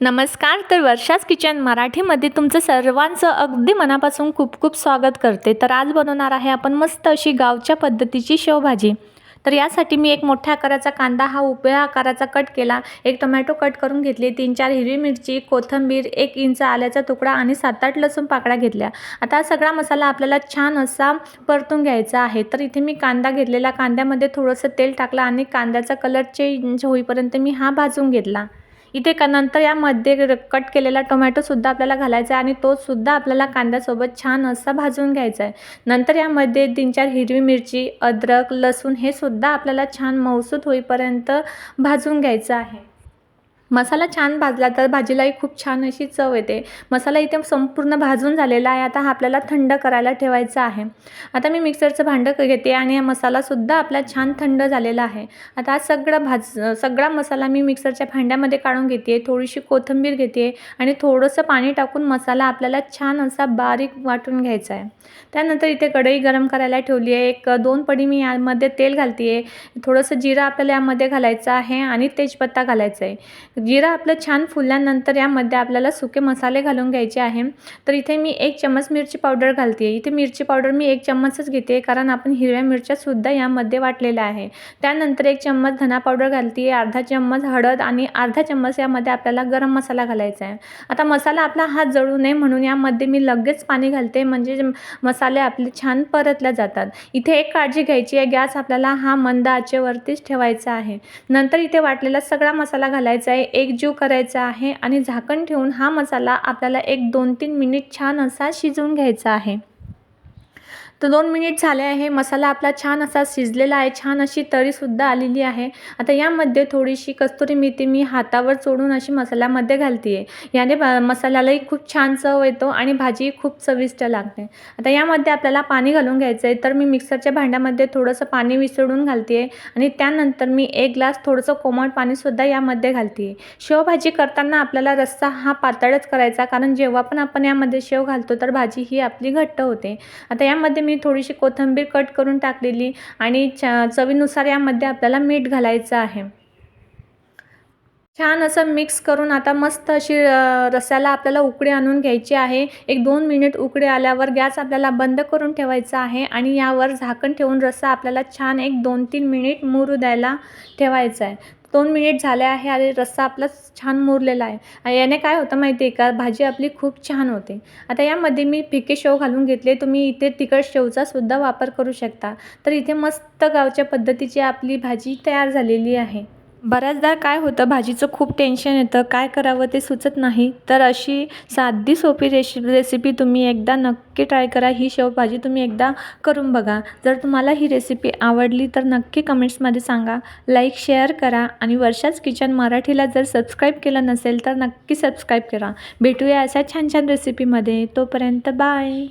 नमस्कार तर वर्षाच किचन मराठीमध्ये तुमचं सर्वांचं अगदी मनापासून खूप खूप स्वागत करते. तर आज बनवणार आहे आपण मस्त अशी गावच्या पद्धतीची शेवभाजी. तर यासाठी मी एक मोठ्या आकाराचा कांदा हा उभ्या आकाराचा कट केला. एक टोमॅटो कट करून घेतली तीन चार हिरवी मिरची कोथिंबीर एक इंच आल्याचा तुकडा आणि सात आठ लसूण पाकळ्या घेतल्या. आता सगळा मसाला आपल्याला छान असा परतून घ्यायचा आहे. तर इथे मी कांदा घेतलेला. कांद्यामध्ये थोडंसं तेल टाकलं आणि कांद्याचा कलर चेंज होईपर्यंत मी हा भाजून घेतला. इथे का नंतर यामध्ये र- कट केलेला टोमॅटोसुद्धा आपल्याला घालायचा आहे आणि तोसुद्धा आपल्याला कांद्यासोबत छान असा भाजून घ्यायचा आहे. नंतर यामध्ये तीन चार हिरवी मिरची अद्रक लसूण हे सुद्धा आपल्याला छान मौसूद होईपर्यंत भाजून घ्यायचं आहे. मसाला छान भाजला तर भाजीलाही खूप छान अशी चव येते. मसाला इथे संपूर्ण भाजून झालेला आहे. आता हा आपल्याला थंड करायला ठेवायचा आहे. आता मी मिक्सरचं भांडं घेते आणि हा मसालासुद्धा आपला छान थंड झालेला आहे. आता हा सगळा भाज सगळा मसाला मी मिक्सरच्या भांड्यामध्ये काढून घेते. थोडीशी कोथिंबीर घेते आणि थोडंसं पाणी टाकून मसाला आपल्याला छान असा बारीक वाटून घ्यायचा आहे. त्यानंतर इथे कढई गरम करायला ठेवली आहे. एक दोन पडी मी यामध्ये तेल घालते आहे. थोडंसं जिरा आपल्याला यामध्ये घालायचं आहे आणि तेजपत्ता घालायचा आहे. जिरं आपलं छान फुलल्यानंतर यामध्ये आपल्याला सुके मसाले घालून घ्यायचे आहे. तर इथे मी एक चम्मच मिरची पावडर घालते आहे इथे मिरची पावडर मी एक चम्मचच घेते कारण आपण हिरव्या मिरच्यासुद्धा यामध्ये वाटलेल्या आहे. त्यानंतर एक चम्मच धना पावडर घालते आहे अर्धा चम्मच हळद आणि अर्धा चम्मच यामध्ये आपल्याला गरम मसाला घालायचा आहे. आता मसाला आपला हात जळू नये म्हणून यामध्ये मी लगेच पाणी घालते म्हणजे मसाले आपले छान परतल्या जातात. इथे एक काळजी घ्यायची आहे गॅस आपल्याला हा मंद आचेवरतीच ठेवायचा आहे. नंतर इथे वाटलेला सगळा मसाला घालायचा आहे. एकजीव करायचा आहे आणि झाकण ठेवून हा मसाला आपल्याला एक दोन तीन मिनिट छान असा शिजवून घ्यायचा आहे. तर दोन मिनिट झाले आहे. मसाला आपला छान असा शिजलेला आहे. छान अशी तरीसुद्धा आलेली आहे. आता यामध्ये थोडीशी कस्तुरी मेथी मी हातावर चोडून अशी मसाल्यामध्ये घालते आहे याने मसाल्यालाही खूप छान चव येतो आणि भाजी खूप चविष्ट लागते. आता यामध्ये आपल्याला पाणी घालून घ्यायचं आहे तर मी मिक्सरच्या भांड्यामध्ये थोडंसं पाणी विसळून घालते आहे आणि त्यानंतर मी एक ग्लास थोडंसं कोमट पाणीसुद्धा यामध्ये घालते आहे शेवभाजी करताना आपल्याला रस्सा हा पातळच करायचा. कारण जेव्हा पण आपण यामध्ये शेव घालतो तर भाजी ही आपली घट्ट होते. आता यामध्ये मी थोडीशी कोथिंबीर कट करून टाकलेली आणि च चवीनुसार यामध्ये आपल्याला मीठ घालायचं आहे. छान असं मिक्स करून आता मस्त अशी रस्याला रस्स्याला आपल्याला उकळी आणून घ्यायची आहे. एक दोन मिनिट उकळी आल्यावर गॅस आपल्याला बंद करून ठेवायचा आहे आणि यावर झाकण ठेवून रस्सा आपल्याला छान एक दोन तीन मिनिट मुरू द्यायला ठेवायचा आहे. दोन मिनिट झाले आहे आणि रस्सा आपला छान मुरलेला आहे. याने काय होतं माहिती आहे का? भाजी आपली खूप छान होते. आता यामध्ये मी फिके शेव घालून घेतले. तुम्ही इथे तिखट शेवचा सुद्धा वापर करू शकता. तर इथे मस्त गावच्या पद्धतीची आपली भाजी तयार झालेली आहे. बऱ्याचदा काय होतं भाजीचं खूप टेन्शन येतं काय करावं ते सुचत नाही. तर अशी साधी सोपी रेशि रेसिपी तुम्ही एकदा नक्की ट्राय करा. ही शेवभाजी तुम्ही एकदा करून बघा. जर तुम्हाला ही रेसिपी आवडली तर नक्की कमेंट्समध्ये सांगा. लाईक शेअर करा आणि वर्षाच किचन मराठीला जर सबस्क्राईब केलं नसेल तर नक्की सबस्क्राईब करा. भेटूया अशा छान छान रेसिपीमध्ये तोपर्यंत बाय